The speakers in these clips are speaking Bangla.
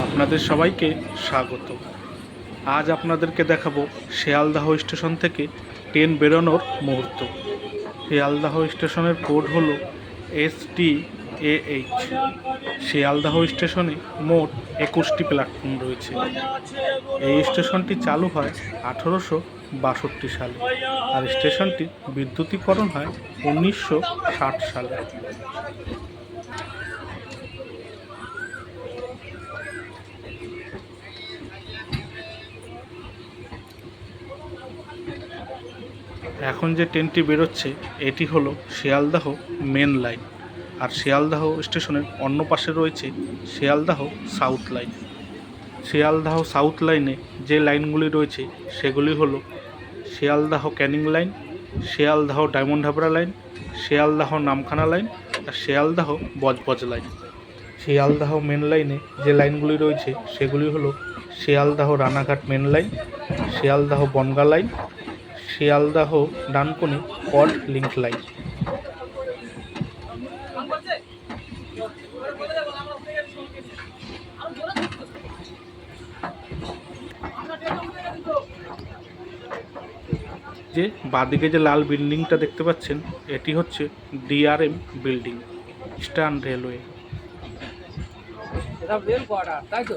আপনাদের সবাইকে স্বাগত। আজ আপনাদেরকে দেখাবো শিয়ালদাহ স্টেশন থেকে ট্রেন বেরোনোর মুহূর্ত। শিয়ালদাহ স্টেশনের কোড হলো এস টি এইচ। শিয়ালদাহ স্টেশনে মোট একুশটি প্ল্যাটফর্ম রয়েছে। এই স্টেশনটি চালু হয় আঠেরোশো বাষট্টি সালে আর স্টেশনটি বিদ্যুতীকরণ হয় উনিশশো ষাট সালে। এখন যে ট্রেনটি বেরোচ্ছে, এটি হলো শিয়ালদাহ মেন লাইন। আর শিয়ালদাহ স্টেশনের অন্য পাশে রয়েছে Sealdah south line. Sealdah south লাইনে যে লাইনগুলি রয়েছে, সেগুলি হলো শিয়ালদাহ ক্যানিং লাইন, শিয়ালদাহ ডায়মন্ড হাবড়া লাইন, শিয়ালদাহ নামখানা লাইন, আর শিয়ালদাহ বজবজ লাইন। শিয়ালদাহ মেন লাইনে যে লাইনগুলি রয়েছে, সেগুলি হলো Sealdah Ranaghat main line, Sealdah Bongaon line Sealdah Dankuni link line. যে বাদিকে যে লাল বিল্ডিংটা দেখতে পাচ্ছেন, এটি হচ্ছে ডিআরএম বিল্ডিং, ইস্টার্ন রেলওয়ে। তাই তো?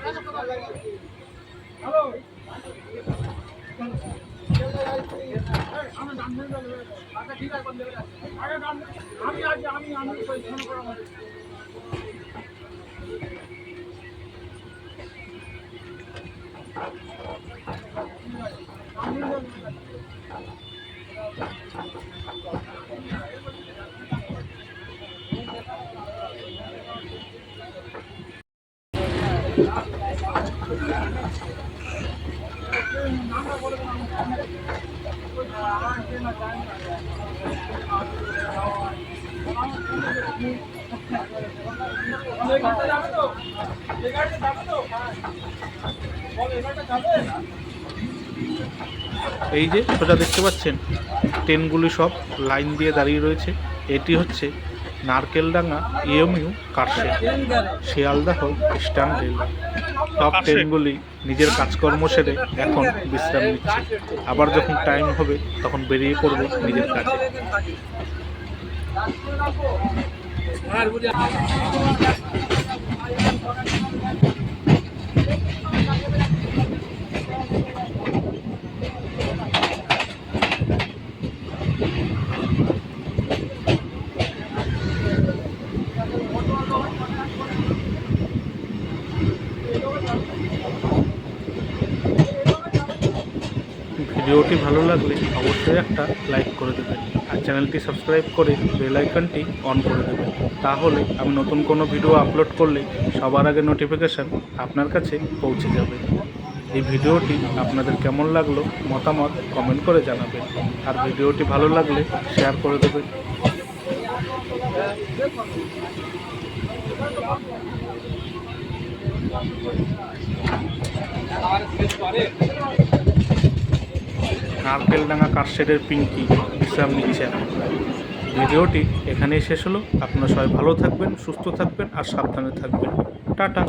যাবে তো বল আমি গাড়িটা যাবে এই যে সোজা দেখতে পাচ্ছেন? ট্রেনগুলি সব লাইন দিয়ে দাঁড়িয়ে রয়েছে। এটি হচ্ছে Narkeldanga EMU car shed Sealdah eastern railway সব ট্রেনগুলি নিজের কাজকর্ম সেরে এখন বিশ্রাম নিচ্ছে। আবার যখন টাইম হবে তখন বেরিয়ে পড়বে নিজের কাজে। ভিডিওটি ভালো লাগলে অবশ্যই একটা লাইক করে দেবেন আর চ্যানেলটি সাবস্ক্রাইব করে বেল আইকনটি অন করে দেবেন। তাহলে আমি নতুন কোনো ভিডিও আপলোড করলে সবার আগে নোটিফিকেশান আপনার কাছে পৌঁছে যাবে। এই ভিডিওটি আপনাদের কেমন লাগল মতামত কমেন্ট করে জানাবেন। আর ভিডিওটি ভালো লাগলে শেয়ার করে দেবেন। নারকেলডাঙ্গা কারশেডের পিঙ্কি, বিশ্রাম নিচ্ছে। এখন ভিডিওটি এখানেই শেষ হলো। আপনারা সবাই ভালো থাকবেন, সুস্থ থাকবেন আর সাবধানে থাকবেন। টাটা।